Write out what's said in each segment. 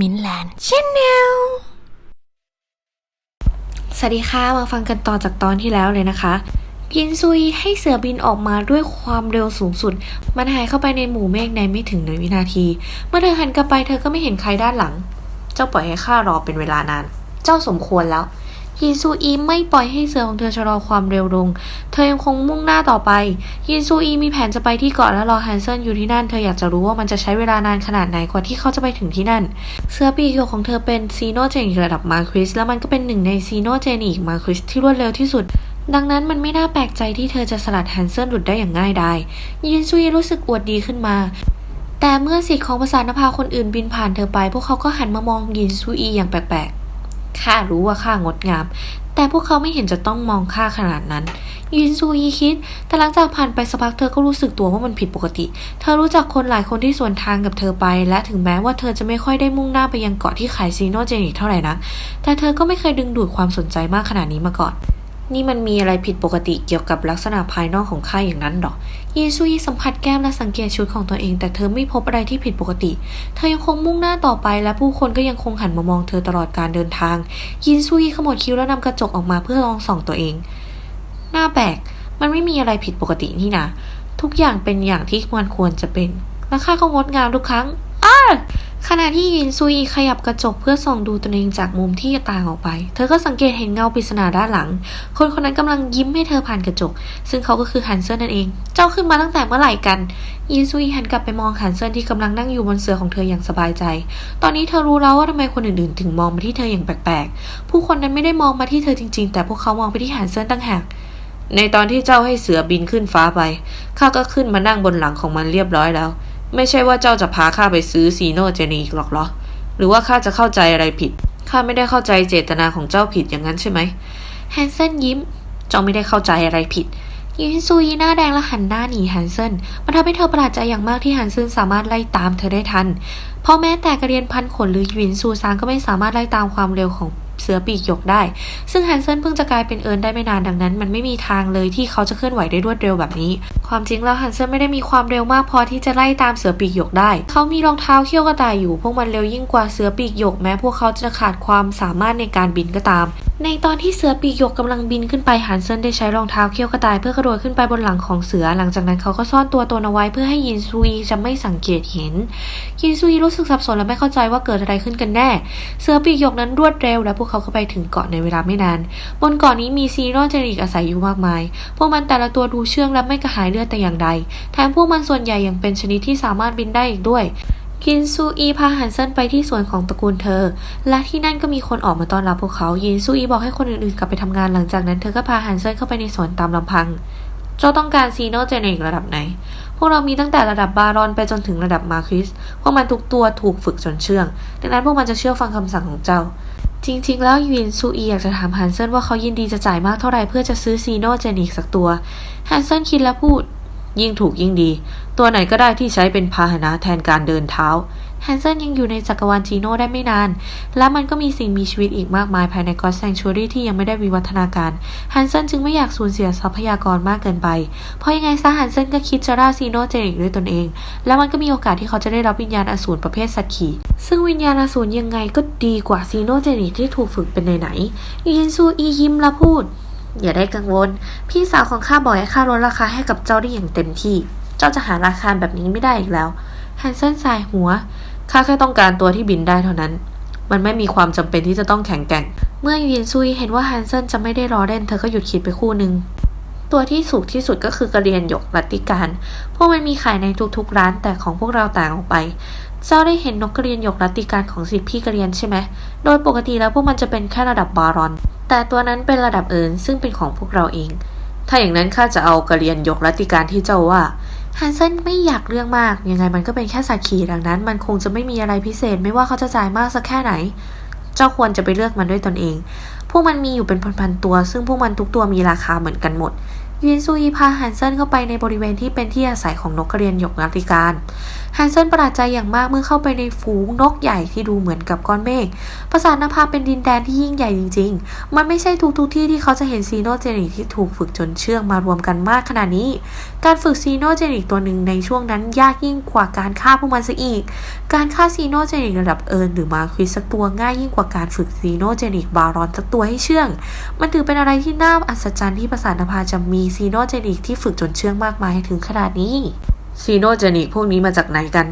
มินแลนด์ชแนลสวัสดีค่ะ มาฟังกันต่อจากตอนที่แล้วเลยนะคะยินซุยให้เสือบินออกมาด้วยความเร็วสูงสุด มันหายเข้าไปในหมู่เมฆในไม่ถึงหนึ่งวินาที เมื่อเธอหันกลับไปเธอก็ไม่เห็นใครด้านหลัง เจ้าปล่อยให้ข้ารอเป็นเวลานาน เจ้าสมควรแล้ว ยินซูอีไม่ปล่อยให้เสือของเธอชะลอความเร็วลง เธอยังคงมุ่งหน้าต่อไป ยินซูอีมีแผนจะไปที่เกาะและรอฮันเซนอยู่ที่นั่น เธออยากจะรู้ว่ามันจะใช้เวลานานขนาดไหนกว่าที่เขาจะไปถึงที่นั่น เสื้อปีกหยกของเธอเป็นซีโนเจนิกระดับมาคริส และมันก็เป็นหนึ่งในซีโนเจนิกมาคริสที่รวดเร็วที่สุดดังนั้นมันไม่น่าแปลกใจที่เธอจะสลัดแฮนเซนหลุดได้อย่างง่ายดายยินซูอีรู้สึกอวดดีขึ้นมา แต่เมื่อสิทธิ์ของภาษานภาคนอื่นบินผ่านเธอไป พวกเขาก็หันมามองยินซูอีอย่างแปลก ข้ารู้ว่าข้างดงาม แต่พวกเขาไม่เห็นจะต้องมองข้าขนาดนั้น ยินซูยีคิด แต่หลังจากผ่านไปสักพักเธอก็รู้สึกตัวว่ามันผิดปกติ เธอรู้จักคนหลายคนที่สวนทางกับเธอไป และถึงแม้ว่าเธอจะไม่ค่อยได้มุ่งหน้าไปยังเกาะที่ขายซีโนเจนิกเท่าไหร่นัก แต่เธอก็ไม่เคยดึงดูดความสนใจมากขนาดนี้มาก่อน นี่มันมีอะไรผิดปกติเกี่ยวกับลักษณะภายนอกของข้าอย่างนั้นหรอยินซูอีสัมผัสแก้มและสังเกตชุดของตัวเอง แต่เธอไม่พบอะไรที่ผิดปกติ เธอยังคงมุ่งหน้าต่อไปและผู้คนก็ยังคงหันมามองเธอตลอดการเดินทางยินซูอีขมวดคิ้วแล้วนำกระจกออกมาเพื่อลองส่องตัวเอง หน้าแปลก มันไม่มีอะไรผิดปกตินี่นะ ทุกอย่างเป็นอย่างที่มันควรจะเป็น และข้าก็งดงามทุกครั้งอ้า ขณะที่ยินซุยขยับกระจกเพื่อส่องดูตนเองจากมุมที่ต่างออกไป เธอก็สังเกตเห็นเงาปริศนาด้านหลัง คนคนนั้นกำลังยิ้มให้เธอผ่านกระจก ซึ่งเขาก็คือฮันเซอร์นั่นเอง เจ้าขึ้นมาตั้งแต่เมื่อไหร่กัน ยินซุยหันกลับไปมองฮันเซอร์ที่กำลังนั่งอยู่บนเสื่อของเธออย่างสบายใจ ตอนนี้เธอรู้แล้วว่าทำไมคนอื่นๆ ถึงมองมาที่เธออย่างแปลกๆ ผู้คนนั้นไม่ได้มองมาที่เธอจริง ๆ แต่พวกเขามองไปที่ฮันเซอร์ตั้งหากในตอนที่เจ้าให้เสือบินขึ้นฟ้าไป ข้าก็ขึ้นมานั่งบนหลังของมันเรียบร้อยแล้ว ไม่ใช่ว่าเจ้าจะพาข้าไปซื้อซีโนเจนีกหรอกเหรอ หรือว่าข้าจะเข้าใจอะไรผิด ข้าไม่ได้เข้าใจเจตนาของเจ้าผิดอย่างนั้นใช่ไหมแฮนเซนยิ้ม เจ้าไม่ได้เข้าใจอะไรผิดยินซูยีหน้าแดงและหันหน้าหนีฮันเซนมันทำให้เธอประหลาดใจอย่างมากที่ฮันเซนสามารถไล่ตามเธอได้ทันเพราะแม้แต่กระเรียนพันขนหรือหยินซูซางก็ไม่สามารถไล่ตามความเร็วของเสือปีกหยกได้ ซึ่งฮันเซนเพิ่งจะกลายเป็นเอิร์นได้ไม่นานดังนั้น มันไม่มีทางเลยที่เขาจะเคลื่อนไหวได้รวดเร็วแบบนี้ ความจริงแล้วฮันเซนไม่ได้มีความเร็วมากพอที่จะไล่ตามเสือปีกหยกได้ เขามีรองเท้าเขี้ยวกระต่ายอยู่ พวกมันเร็วยิ่งกว่าเสือปีกหยกแม้พวกเขาจะขาดความสามารถในการบินก็ตาม ในตอนที่เสือปีกหยกกำลังบินขึ้นไปฮันเซนได้ใช้รองเท้าเขี้ยวกระต่ายเพื่อกระโดดขึ้นไปบนหลังของเสือ หลังจากนั้นเขาก็ซ่อนตัวตนเอาไว้เพื่อให้ยินซุยจะไม่สังเกตเห็น ยินซุยรูู้้สึกสับสนและไม่เข้าใจว่าเกิดอะไรขึ้นกันแน่ เสือปีกหยกนั้นรวดเร็ว และพวกเขาก็ไปถึงเกาะในเวลาไม่นาน บนเกาะนี้มีซีโรเจนิกอาศัยอยู่มากมาย พวกมันแต่ละตัวดูเชื่องและไม่กระหายเลือดแต่อย่างใด แถมพวกมันส่วนใหญ่ยังเป็นชนิดที่สามารถบินได้อีกด้วยคินซูอีพาฮันเซนไปที่สวนของตระกูลเธอ และที่นั่นก็มีคนออกมาต้อนรับพวกเขา ยินซูอีบอกให้คนอื่นๆกลับไปทำงานหลังจากนั้นเธอก็พาฮันเซนเข้าไปในสวนตามลำพัง เจ้าต้องการซีโนเจเนกระดับไหน พวกเรามีตั้งแต่ระดับบารอนไปจนถึงระดับมาคริส พวกมันทุกตัวถูกฝึกจนเชื่อง ดังนั้นพวกมันจะเชื่อฟังคำสั่งของเจ้า จริง ๆ แล้วยินซูอีอยากจะถามฮันเซนว่าเขายินดีจะจ่ายมากเท่าไหร่เพื่อจะซื้อซีโนเจนิกสักตัว ฮันเซนคิดและพูด ยิ่งถูกยิ่งดี ตัวไหนก็ได้ที่ใช้เป็นพาหนะแทนการเดินเท้าแฮนเซนยังอยู่ในจักรวาลจีโน่ได้ไม่นาน และมันก็มีสิ่งมีชีวิตอีกมากมายภายในกอสแซงชูรี่ที่ยังไม่ได้วิวัฒนาการแฮนเซนจึงไม่อยากสูญเสียทรัพยากรมากเกินไป เพราะยังไงซะแฮนเซนก็คิดจะล่าซีโนเจนิกด้วยตนเอง และมันก็มีโอกาสที่เขาจะได้รับวิญญาณอสูรประเภทสัตว์ขี่ ซึ่งวิญญาณอสูรยังไงก็ดีกว่าซีโนเจนิกที่ถูกฝึกเป็นไหนๆยินซูอียิ้มและพูด อย่าได้กังวล พี่สาวของข้าบอกให้ข้าลดราคาให้กับเจ้าได้อย่างเต็มที่ เจ้าจะหาราคาแบบนี้ไม่ได้อีกแล้วแฮนเซนสายหัว ข้าแค่ต้องการตัวที่บินได้เท่านั้น มันไม่มีความจำเป็นที่จะต้องแข็งแกร่ง เมื่อยินซุยเห็นว่าฮันเซนจะไม่ได้รอเล่นเธอก็หยุดคิดไปคู่หนึ่งตัวที่สูงที่สุดก็คือกระเรียนหยกรัตติการ พวกมันมีขายในทุกๆร้านแต่ของพวกเราต่างออกไป เจ้าได้เห็นนกกระเรียนหยกรัตติการของสิทธิพี่กระเรียนใช่ไหม โดยปกติแล้วพวกมันจะเป็นแค่ระดับบารอน แต่ตัวนั้นเป็นระดับเอิญซึ่งเป็นของพวกเราเอง ถ้าอย่างนั้นข้าจะเอากระเรียนหยกรัติการที่เจ้าว่าฮันเซนไม่อยากเรื่องมาก ยังไงมันก็เป็นแค่สัตว์ขี่ดังนั้น มันคงจะไม่มีอะไรพิเศษไม่ว่าเขาจะจ่ายมากสักแค่ไหน เจ้าควรจะไปเลือกมันด้วยตนเอง พวกมันมีอยู่เป็นพันๆตัว ซึ่งพวกมันทุกตัวมีราคาเหมือนกันหมดยินซูอีพาฮันเซนเข้าไปในบริเวณที่เป็นที่อาศัยของนกกระเรียนหยกรัตติการฮันเซนประหลาดใจอย่างมากเมื่อเข้าไปในฝูงนกใหญ่ที่ดูเหมือนกับก้อนเมฆปราสาทนภาเป็นดินแดนที่ยิ่งใหญ่จริง ๆ มันไม่ใช่ทุกๆที่ที่เขาจะเห็นซีโนเจนิกที่ถูกฝึกจนเชื่องมารวมกันมากขนาดนี้ การฝึกซีโนเจนิกตัวหนึ่งในช่วงนั้นยากยิ่งกว่าการฆ่าพวกมันซะอีก การฆ่าซีโนเจนิกระดับเอิร์นหรือมาควิสสักตัวง่ายยิ่งกว่าการฝึกซีโนเจนิกบารอนสักตัวให้เชื่อง มันถือเป็นอะไรที่น่าอัศจรรย์ที่ประสาทนภาจะมีซีโนเจนิกที่ฝึกจนเชื่องมากมายถึงขนาดนี้ ซีโนเจนิกพวกนี้มาจากไหนกัน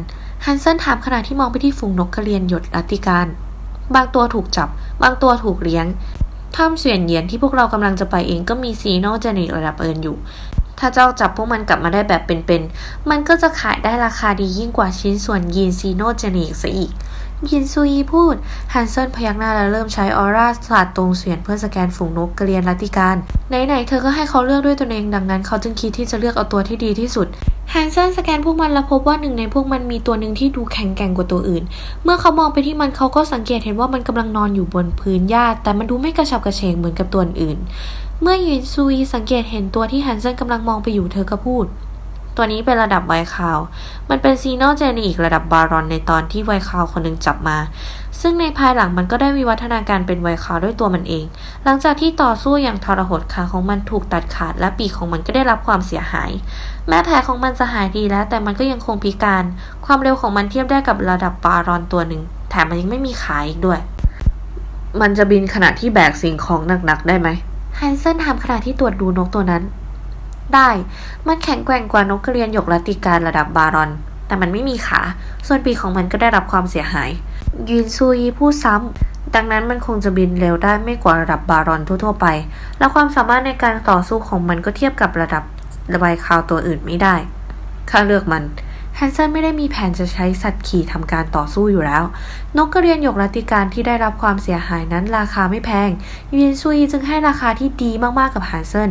ฮันเซนถามขณะที่มองไปที่ฝูงนกกระเรียนหยดรัตติการ บางตัวถูกจับ บางตัวถูกเลี้ยง ถ้ำเสวียนเยียนที่พวกเรากำลังจะไปเองก็มีซีโนเจนิกระดับเอิญอยู่ ถ้าเจ้าจับพวกมันกลับมาได้แบบเป็นๆ มันก็จะขายได้ราคาดียิ่งกว่าชิ้นส่วนยีนซีโนเจนิกซะอีก ยินซุยพูด ฮันเซนพยักหน้าและเริ่มใช้ออร่าสาดตรงเสียนเพื่อสแกนฝูงนกกระเรียนรัติการ ไหนๆ เธอก็ให้เขาเลือกด้วยตนเองดังนั้น เขาจึงคิดที่จะเลือกเอาตัวที่ดีที่สุด ฮันเซนสแกนพวกมันแล้วพบว่าหนึ่งในพวกมันมีตัวหนึ่งที่ดูแข็งแกร่งกว่าตัวอื่น เมื่อเขามองไปที่มันเขาก็สังเกตเห็นว่ามันกำลังนอนอยู่บนพื้นหญ้าแต่มันดูไม่กระฉับกระเฉงเหมือนกับตัวอื่น เมื่อยินซุยสังเกตเห็นตัวที่ฮันเซนกำลังมองไปอยู่เธอก็พูด ตัวนี้เป็นระดับไวคาว มันเป็นซีโนเจนีอีกระดับบารอนในตอนที่ไวคาวคนหนึ่งจับมา ซึ่งในภายหลังมันก็ได้วิวัฒนาการเป็นไวคาวด้วยตัวมันเอง หลังจากที่ต่อสู้อย่างทรหดขาของมันถูกตัดขาดและปีกของมันก็ได้รับความเสียหาย แม้แผลของมันจะหายดีแล้ว แต่มันก็ยังคงพิการ ความเร็วของมันเทียบได้กับระดับบารอนตัวหนึ่ง แถมมันยังไม่มีขาอีกด้วย มันจะบินขณะที่แบกสิ่งของหนักๆได้ไหมฮันเซนถามขณะที่ตรวจดูนกตัวนั้น ได้ มันแข็งแกร่งกว่านกกระเรียนหยกลติการระดับบารอน แต่มันไม่มีขา ส่วนปีกของมันก็ได้รับความเสียหายยินซูยีพูดซ้ำ ดังนั้นมันคงจะบินเร็วได้ไม่กว่าระดับบารอนทั่วๆไป และความสามารถในการต่อสู้ของมันก็เทียบกับระดับระบายคาวตัวอื่นไม่ได้ ข้าเลือกมัน ฮันเซนไม่ได้มีแผนจะใช้สัตว์ขี่ทำการต่อสู้อยู่แล้ว นกกระเรียนหยกรัติการที่ได้รับความเสียหายนั้นราคาไม่แพงยินซุยจึงให้ราคาที่ดีมากๆกับฮันเซน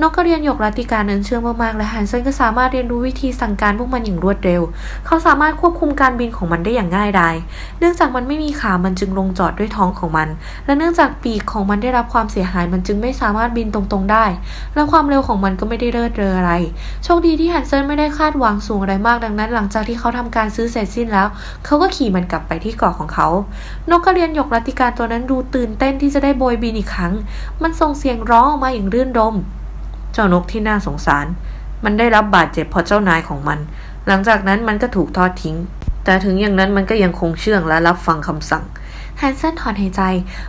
นกกระเรียนหยกรัตติการนั้นเชื่องมากๆและฮันเซนก็สามารถเรียนรู้วิธีสั่งการพวกมันอย่างรวดเร็ว เขาสามารถควบคุมการบินของมันได้อย่างง่ายดายเนื่องจากมันไม่มีขามันจึงลงจอดด้วยท้องของมัน และเนื่องจากปีกของมันได้รับความเสียหายมันจึงไม่สามารถบินตรงๆได้ และความเร็วของมันก็ไม่ได้เลิศเรออะไรโชคดีที่ฮันเซนไม่ได้คาดหวังสูงอะไรมากดังนั้นหลังจากที่เขาทำการซื้อเสร็จสิ้นแล้ว เขาก็ขี่มันกลับไปที่เกาะของเขา นกกระเรียนหยกรัติการตัวนั้นดูตื่นเต้นที่จะได้โบยบินอีกครั้ง มันส่งเสียงร้องออกมาอย่างรื่นรม เจ้านกที่น่าสงสาร มันได้รับบาดเจ็บเพราะเจ้านายของมัน หลังจากนั้นมันก็ถูกทอดทิ้ง แต่ถึงอย่างนั้นมันก็ยังคงเชื่องและรับฟังคำสั่งแฮนเซนถอนหายใจ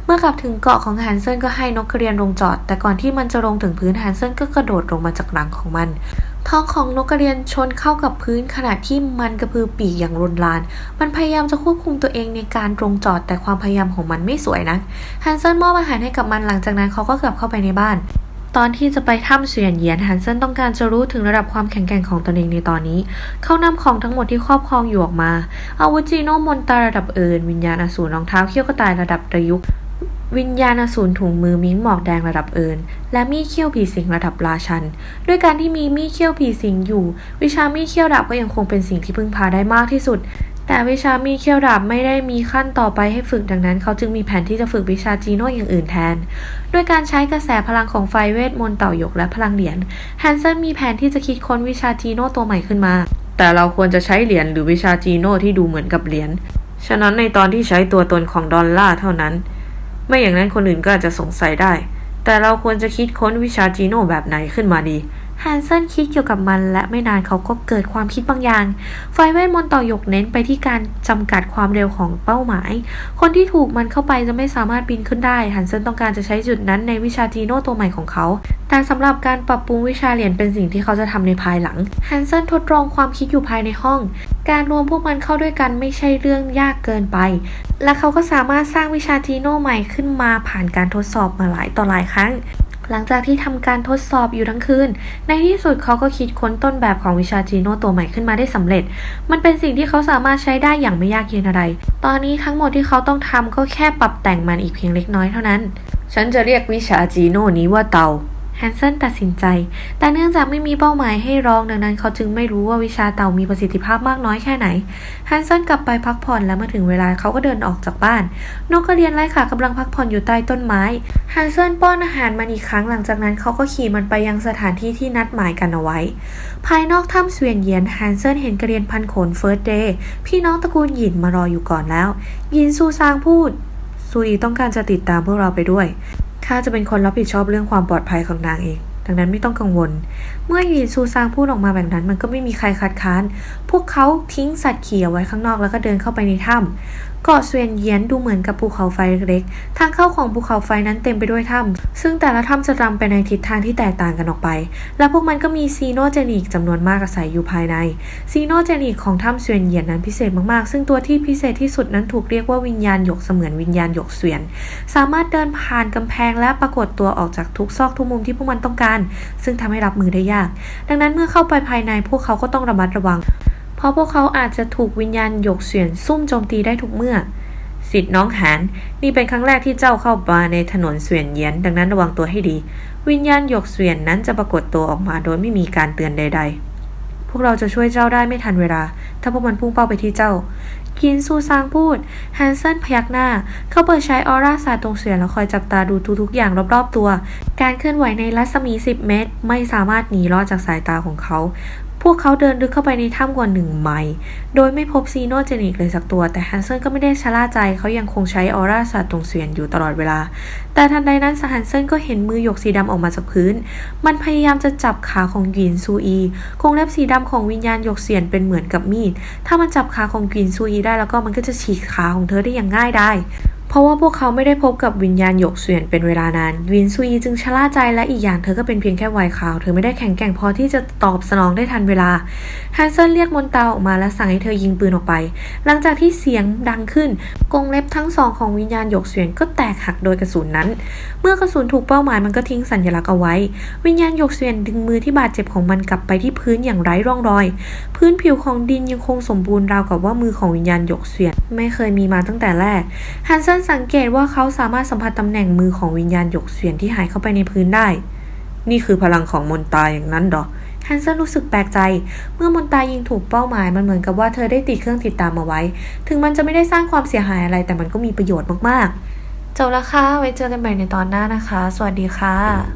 เมื่อกลับถึงเกาะของแฮนเซนก็ให้นกกระเรียนลงจอด แต่ก่อนที่มันจะลงถึงพื้นแฮนเซนก็กระโดดลงมาจากหลังของมัน ท้องของนกกระเรียนชนเข้ากับพื้นขณะที่มันกระพือปีกอย่างรุนแรงมันพยายามจะควบคุมตัวเองในการลงจอดแต่ความพยายามของมันไม่สวยนักฮันเซนมอบอาหารให้กับมันหลังจากนั้นเขาก็กลับเข้าไปในบ้านตอนที่จะไปถ้ำเสียนเหยียนฮันเซนต้องการจะรู้ถึงระดับความแข็งแกร่งของตนเองในตอนนี้ เขานำของทั้งหมดที่ครอบครองอยู่ออกมาอาวุธจีโนมนตราระดับเอิญวิญญาณอสูรรองเท้าเขี้ยวกระต่ายระดับประยุกต์ วิญญาณอสูรถุงมือมิ้งหมอกแดงระดับเอิญและมีดเขี้ยวผีสิงระดับราชัน ด้วยการที่มีมีดเขี้ยวผีสิงอยู่ วิชามีดเขี้ยวดาบก็ยังคงเป็นสิ่งที่พึ่งพาได้มากที่สุด แต่วิชามีดเขี้ยวดาบไม่ได้มีขั้นต่อไปให้ฝึกดังนั้น เขาจึงมีแผนที่จะฝึกวิชาจีโน่อย่างอื่นแทน ด้วยการใช้กระแสพลังของไฟเวทมนต์เต่าหยกและพลังเหรียญแฮนเซนมีแผนที่จะคิดค้นวิชาจีโน่ตัวใหม่ขึ้นมา แต่เราควรจะใช้เหรียญหรือวิชาจีโน่ที่ดูเหมือนกับเหรียญฉะนั้นในตอนที่ใช้ตัวตนของดอลลาเท่านั้น ไม่อย่างนั้นคนอื่นก็อาจจะสงสัยได้ แต่เราควรจะคิดค้นวิชาจีโน่แบบไหนขึ้นมาดีแฮนเซนคิดเกี่ยวกับมันและไม่นานเขาก็เกิดความคิดบางอย่าง ไฟเวทมนต์ต่อหยกเน้นไปที่การจำกัดความเร็วของเป้าหมาย คนที่ถูกมันเข้าไปจะไม่สามารถบินขึ้นได้ฮันเซนต้องการจะใช้จุดนั้นในวิชาจีโน่ตัวใหม่ของเขา แต่สำหรับการปรับปรุงวิชาเหรียญเป็นสิ่งที่เขาจะทำในภายหลังฮันเซนทดลองความคิดอยู่ภายในห้อง การรวมพวกมันเข้าด้วยกันไม่ใช่เรื่องยากเกินไป และเขาก็สามารถสร้างวิชาจีโน่ใหม่ขึ้นมาผ่านการทดสอบมาหลายต่อหลายครั้ง หลังจากที่ทำการทดสอบอยู่ทั้งคืน ในที่สุดเขาก็คิดค้นต้นแบบของวิชาจีโน่ตัวใหม่ขึ้นมาได้สำเร็จ มันเป็นสิ่งที่เขาสามารถใช้ได้อย่างไม่ยากเย็นอะไร ตอนนี้ทั้งหมดที่เขาต้องทำก็แค่ปรับแต่งมันอีกเพียงเล็กน้อยเท่านั้น ฉันจะเรียกวิชาจีโน่นี้ว่าเตา แฮนเซนตัดสินใจ แต่เนื่องจากไม่มีเป้าหมายให้ร้องดังนั้นเขาจึงไม่รู้ว่าวิชาเต่ามีประสิทธิภาพมากน้อยแค่ไหน แฮนเซนกลับไปพักผ่อนและเมื่อถึงเวลาเขาก็เดินออกจากบ้าน นกกระเรียนไร้ขากำลังพักผ่อนอยู่ใต้ต้นไม้ แฮนเซนป้อนอาหารมันอีกครั้งหลังจากนั้นเขาก็ขี่มันไปยังสถานที่ที่นัดหมายกันเอาไว้ ภายนอกถ้ำเสวียนเยียนแฮนเซนเห็นกระเรียนพันขนเฟิร์สเดย์พี่น้องตระกูลหยินมารออยู่ก่อนแล้ว ยินซูซางพูดซูอีต้องการจะติดตามพวกเราไปด้วย ข้าจะเป็นคนรับผิดชอบเรื่องความปลอดภัยของนางเอง ดังนั้นไม่ต้องกังวล เมื่อหยินซูซางพูดออกมาแบบนั้น มันก็ไม่มีใครคัดค้าน พวกเขาทิ้งสัตว์เขียวไว้ข้างนอกแล้วก็เดินเข้าไปในถ้ำ เกาะเสวียนเยียนดูเหมือนกับภูเขาไฟเล็กๆ ทางเข้าของภูเขาไฟนั้นเต็มไปด้วยถ้ำซึ่งแต่ละถ้ำจะรำไปในทิศทางที่แตกต่างกันออกไป และพวกมันก็มีซีโนเจนิกจำนวนมากอาศัยอยู่ภายใน ซีโนเจนิกของถ้ำเสวียนเยียนนั้นพิเศษมากๆ ซึ่งตัวที่พิเศษที่สุดนั้นถูกเรียกว่าวิญญาณหยกเสมือนวิญญาณหยกเสวียน สามารถเดินผ่านกำแพงและปรากฏตัวออกจากทุกซอกทุกมุมที่พวกมันต้องการ ซึ่งทำให้รับมือได้ยาก ดังนั้นเมื่อเข้าไปภายในพวกเขาก็ต้องระมัดระวัง เพราะพวกเขาอาจจะถูกวิญญาณหยกเสวียนซุ่มโจมตีได้ทุกเมื่อ สิทธิ์น้องหานนี่เป็นครั้งแรกที่เจ้าเข้ามาในถนนเสวียนเยียน ดังนั้นระวังตัวให้ดี วิญญาณหยกเสวียนนั้นจะปรากฏตัวออกมาโดยไม่มีการเตือนใด ๆ พวกเราจะช่วยเจ้าได้ไม่ทันเวลา ถ้าพวกมันพุ่งเป้าไปที่เจ้ากินซูซางพูดแฮนเซนพยักหน้า เขาเปิดใช้ออร่าสาดตรงเสียนแล้วคอยจับตาดูทุกๆอย่างรอบๆตัว การเคลื่อนไหวในรัศมี 10 เมตร ไม่สามารถหนีรอดจากสายตาของเขา วกเขาเดินลึกเข้าไปในถ้ำกว่าหนึ่งไมล์โดยไม่พบซีโนเจนิกเลยสักตัว แต่แฮนเซนก็ไม่ได้ชะล่าใจเขายังคงใช้ออร่าสัตว์ตรงเสียนอยู่ตลอดเวลา แต่ทันใดนั้นสฮันเซนก็เห็นมือหยกสีดำออกมาจากพื้น มันพยายามจะจับขาของหยินซูอีคงเล็บสีดำของวิญญาณหยกเสียนเป็นเหมือนกับมีด ถ้ามันจับขาของหยินซูอีได้แล้วก็มันก็จะฉีกขาของเธอได้อย่างง่ายได้ ราะว่าพวกเขาไม่ได้พบกับวิญญาณหยกเสวียนเป็นเวลานาน วินซุยจึงชะล่าใจและอีกอย่างเธอก็เป็นเพียงแค่วัยขาว เธอไม่ได้แข็งแกร่งพอที่จะตอบสนองได้ทันเวลา ฮันเซนเรียกมนตาออกมาและสั่งให้เธอยิงปืนออกไป หลังจากที่เสียงดังขึ้น กรงเล็บทั้งสองของวิญญาณหยกเสวียนก็แตกหักโดยกระสุนนั้น เมื่อกระสุนถูกเป้าหมายมันก็ทิ้งสัญลักษณ์เอาไว้ วิญญาณหยกเสวียนดึงมือที่บาดเจ็บของมันกลับไปที่พื้นอย่างไร้ร่องรอย พื้นผิวของดินยังคงสมบูรณ์ราวกับว่ามือของวิญญาณหยกเสวียน ไม่เคยมีมาตั้งแต่แรก ฮันเซนสังเกตว่าเขาสามารถสัมผัสตำแหน่งมือของวิญญาณหยกเสวียนที่หายเข้าไปในพื้นได้ นี่คือพลังของมนตาอย่างนั้นหรอฮันเซนรู้สึกแปลกใจ เมื่อมนตายิงถูกเป้าหมายมันเหมือนกับว่าเธอได้ติดเครื่องติดตามมาไว้ ถึงมันจะไม่ได้สร้างความเสียหายอะไรแต่มันก็มีประโยชน์มากๆ จบแล้วค่ะ ไว้เจอกันใหม่ในตอนหน้านะคะ สวัสดีค่ะ